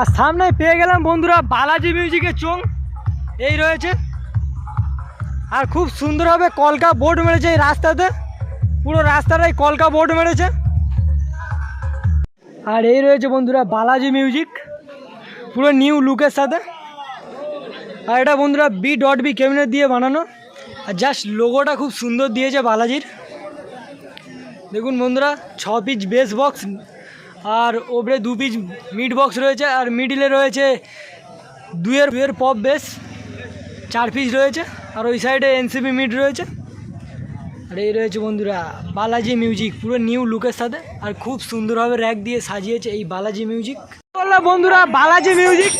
আর সামনে পেয়ে গেলাম বন্ধুরা বালাজি মিউজিকের চোং এই রয়েছে। আর খুব সুন্দরভাবে কলকা বোর্ড মেরেছে এই রাস্তাতে। পুরো রাস্তাটাই কলকা বোর্ড মেরেছে। আর এই রয়েছে বন্ধুরা বালাজি মিউজিক। পুরো নিউ লুকের সাথে। আর এটা বন্ধুরা বি ডট বি ক্যাবিনেট দিয়ে বানানো। আর জাস্ট লোগোটা খুব সুন্দর দিয়েছে বালাজির। দেখুন বন্ধুরা, ছ পিচ বেস বক্স আর ওপরে দু পিচ মিড বক্স রয়েছে আর মিডিলে রয়েছে দুয়ের দুয়ের পপ বেস চার পিস রয়েছে আর ওই সাইডে এনসিপি মিড রয়েছে। আর এই রয়েছে বন্ধুরা, বালাজি মিউজিক পুরো নিউ লুকের সাথে আর খুব সুন্দরভাবে র্যাক দিয়ে সাজিয়েছে এই বালাজি মিউজিক বন্ধুরা, বালাজি মিউজিক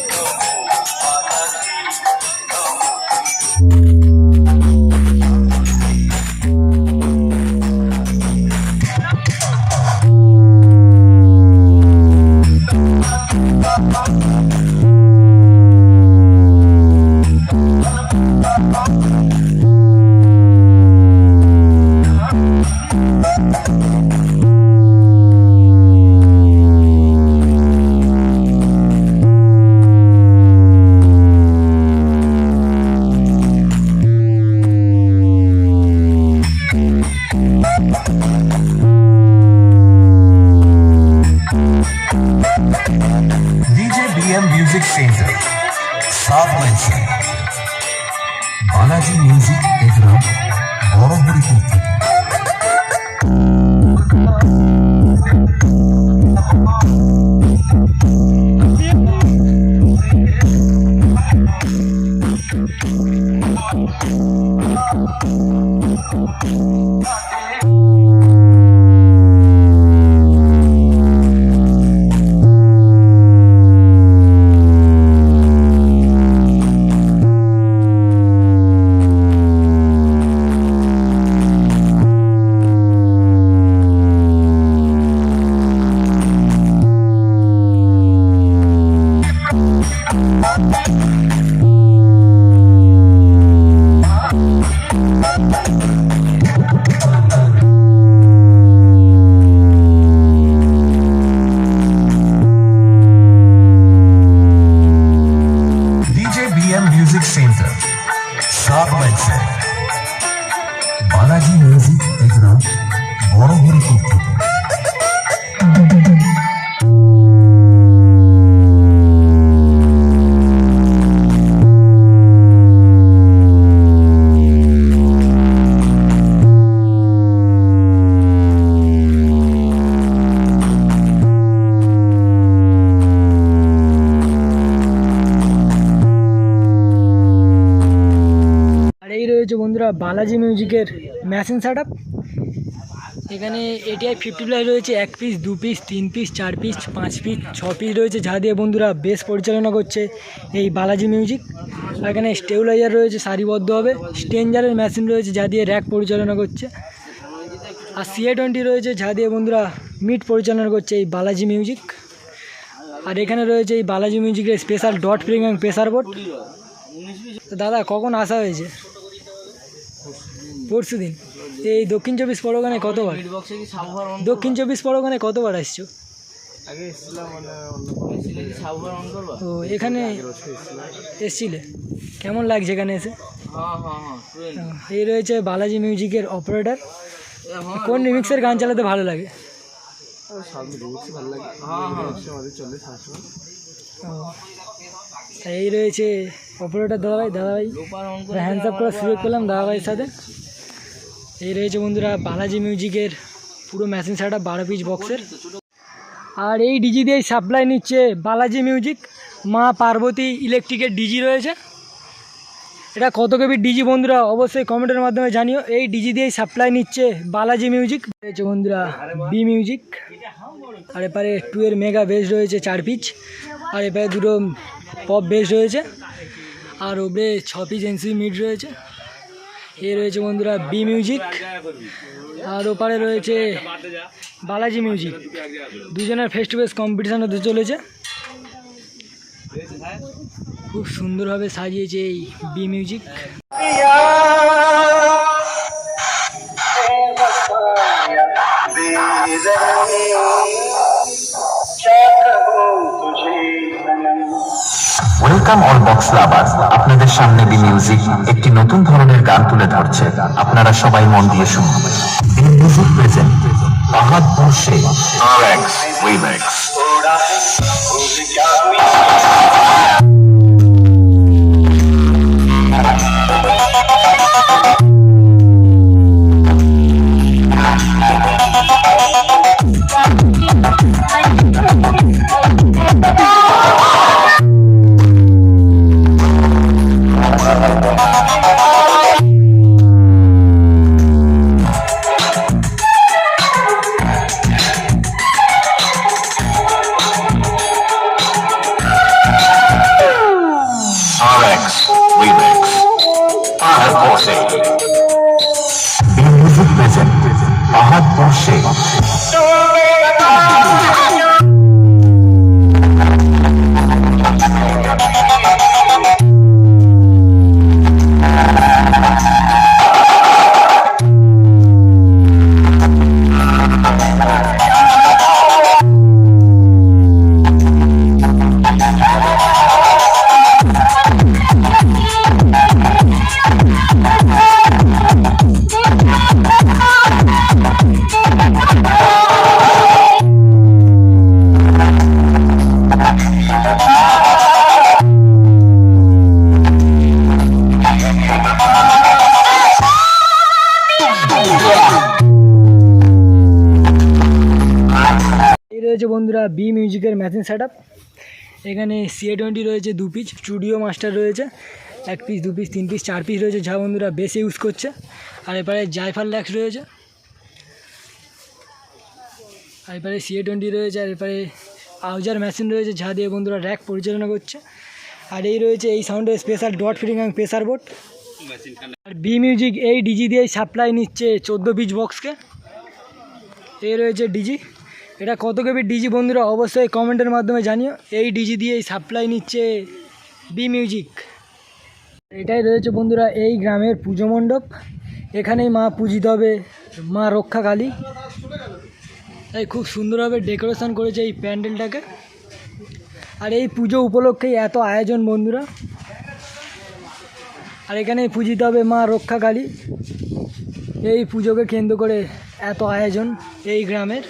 સાત મે છે Balaji music program Barobaripur Balaji music দেখলাম বড় থেকে বন্ধুরা বালাজি মিউজিকের মেশিন সেট এখানে এটিআই ফিফটি প্লাই রয়েছে, এক পিস দু পিস তিন পিস চার পিস পাঁচ পিস ছ পিস রয়েছে, যা দিয়ে বন্ধুরা বেশ পরিচালনা করছে এই বালাজি মিউজিক এখানে স্টেবিলাইজার রয়েছে সারিবদ্ধভাবে স্টেঞ্জারের মেশিন রয়েছে, যা দিয়ে র্যাক পরিচালনা করছে। আর সিএ টোয়েন্টি রয়েছে, যা দিয়ে বন্ধুরা মিট পরিচালনা করছে এই বালাজি মিউজিক আর এখানে রয়েছে এই বালাজি মিউজিকের স্পেশাল ডট ফ্রিং এবং প্রেসার বোর্ড দাদা, কখন আসা হয়েছে? পরশু দিন। এই দক্ষিণ চব্বিশ পরগনায় কতবার? দক্ষিণ চব্বিশ পরগনায় কতবার আসছো? মানে তো এখানে এসছিলে? কেমন লাগছে এখানে এসে? হ্যাঁ হ্যাঁ হ্যাঁ এই রয়েছে বালাজি মিউজিকের অপারেটর। কোন রিমিক্সের গান চালাতে ভালো লাগে? এই রয়েছে অপারেটার দাদাভাই। দাদাভাই হ্যান্ডস আপ করার সুযোগ পেলাম দাদাভাইয়ের সাথে। এই রয়েছে বন্ধুরা বালাজি মিউজিকের পুরো মেশিন সেটা বারো পিস বক্সের আর এই ডিজি দিয়ে সাপ্লাই নিচ্ছে বালাজি মিউজিক মা পার্বতী ইলেকট্রিকের ডিজি রয়েছে। এটা কত কেবি ডিজি বন্ধুরা? অবশ্যই কমেন্টের মাধ্যমে জানিও। এই ডিজি দিয়েই সাপ্লাই নিচ্ছে বালাজি মিউজিক রয়েছে বন্ধুরা বি মিউজিক আর এপারে টু এর মেগা বেস রয়েছে, চার পিচ আর এপারে দুটো পপ বেস রয়েছে। আর ওপরে ছ পিস এনসি মিড রয়েছে। এ রয়েছে বন্ধুরা বি মিউজিক আর ওপারে রয়েছে বালাজি মিউজিক দুজনের ফেস টু ফেস কম্পিটিশান হতে চলেছে। খুব সুন্দরভাবে সাজিয়েছে এই B music welcome all box lover আপনাদের সামনে বি মিউজিক একটি নতুন ধরনের গান তুলে ধরছে। আপনারা সবাই মন দিয়ে শুনুন। B music present Bahadur Sheikh remix B music present পাহাড় বর্ষে বি মিউজিকের মেশিন সেট এখানে সিএ টোয়েন্টি রয়েছে দু পিস স্টুডিও মাস্টার রয়েছে। এক পিস দু পিস তিন পিস চার পিস রয়েছে, যা বন্ধুরা বেশি ইউজ করছে। আর এবারে জাইফার ল্যাক্স রয়েছে। আর এবারে সিএ টোয়েন্টি রয়েছে, আর এবারে আউজার মেশিন রয়েছে, যা দিয়ে বন্ধুরা র্যাক পরিচালনা করছে। আর এই রয়েছে এই সাউন্ডের স্পেশাল ডট ফিটিং এবং প্রেসার বোর্ড আর বি মিউজিক এই ডিজি দিয়েই সাপ্লাই নিচ্ছে চোদ্দ পিস বক্সকে এই রয়েছে ডিজি এটা কত কেবি ডিজি বন্ধুরা? অবশ্যই কমেন্টের মাধ্যমে জানিও। এই ডিজি দিয়ে এই সাপ্লাই নিচ্ছে বি মিউজিক এটাই রয়েছে বন্ধুরা এই গ্রামের পুজো মণ্ডপ। এখানেই মা পূজিত হবে মা রক্ষা কালী। তাই খুব সুন্দরভাবে ডেকোরেশন করেছে এই প্যান্ডেলটাকে। আর এই পুজো উপলক্ষেই এত আয়োজন বন্ধুরা। আর এখানে পূজিত হবে মা রক্ষা কালী। এই পুজোকে কেন্দ্র করে এত আয়োজন এই গ্রামের।